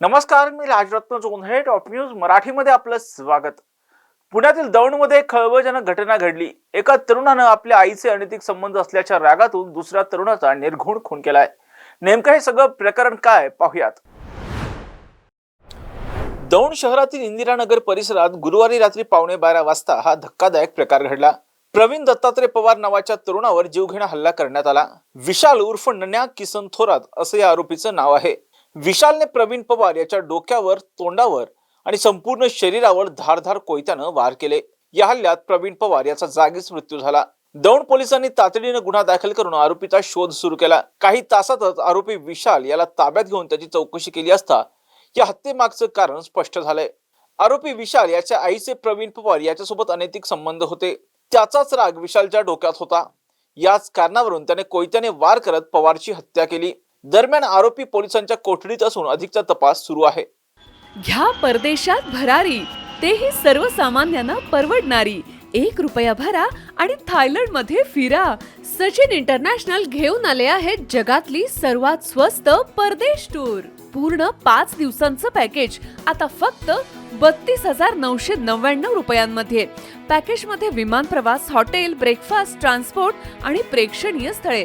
नमस्कार मी Rajratna Chondhale top news मराठीमध्ये आपलं स्वागत. पुण्यातील दौंडमध्ये खळबळजनक घटना घडली. एका तरुणानं आपल्या आईचे अनैतिक संबंध असल्याच्या रागातून दुसऱ्या तरुणाचा निर्घुण खून केलाय. नेमकं हे सगळं प्रकरण काय? पाहुयात. दौंड शहरातील इंदिरानगर परिसरात गुरुवारी रात्री पावणे बारा वाजता हा धक्कादायक प्रकार घडला. प्रवीण दत्तात्रय पवार नावाच्या तरुणावर जीवघेणा हल्ला करण्यात आला. विशाल उर्फ नन्या किसन थोरात असं या आरोपीचं नाव आहे. विशालने प्रवीण पवार याच्या डोक्यावर तोंडावर आणि संपूर्ण शरीरावर धारधार कोयत्यानं वार केले. या हल्ल्यात प्रवीण पवार याचा जागीच मृत्यू झाला. दौंड पोलिसांनी तातडीनं गुन्हा दाखल करून आरोपीचा शोध सुरू केला. काही तासातच आरोपी विशाल याला ताब्यात घेऊन त्याची चौकशी केली असता या हत्येमागचं कारण स्पष्ट झालंय. आरोपी विशाल याच्या आईचे प्रवीण पवार याच्यासोबत अनैतिक संबंध होते. त्याचाच राग विशालच्या डोक्यात होता. याच कारणावरून त्याने कोयत्याने वार करत पवारची हत्या केली. दरम्यान आरोपी पोलिसांच्या कोठडीत असून अधिकचा तपास सुरू आहे. घ्या परदेशात भरारी. तेही सर्वसामान्यांना परवडणारी. एक रुपया भरा आणि थायलंडमध्ये फिरा. सचिन इंटरनॅशनल घेऊन आले आहेत जगातली सर्वात स्वस्त परदेश टूर. पूर्ण पाच दिवसांचं पॅकेज. आता फक्त बत्तीस हजार नऊशे नव्याण्णव रुपयांमध्ये. पॅकेजमध्ये विमान प्रवास हॉटेल ब्रेकफास्ट ट्रान्सपोर्ट आणि प्रेक्षणीय स्थळे.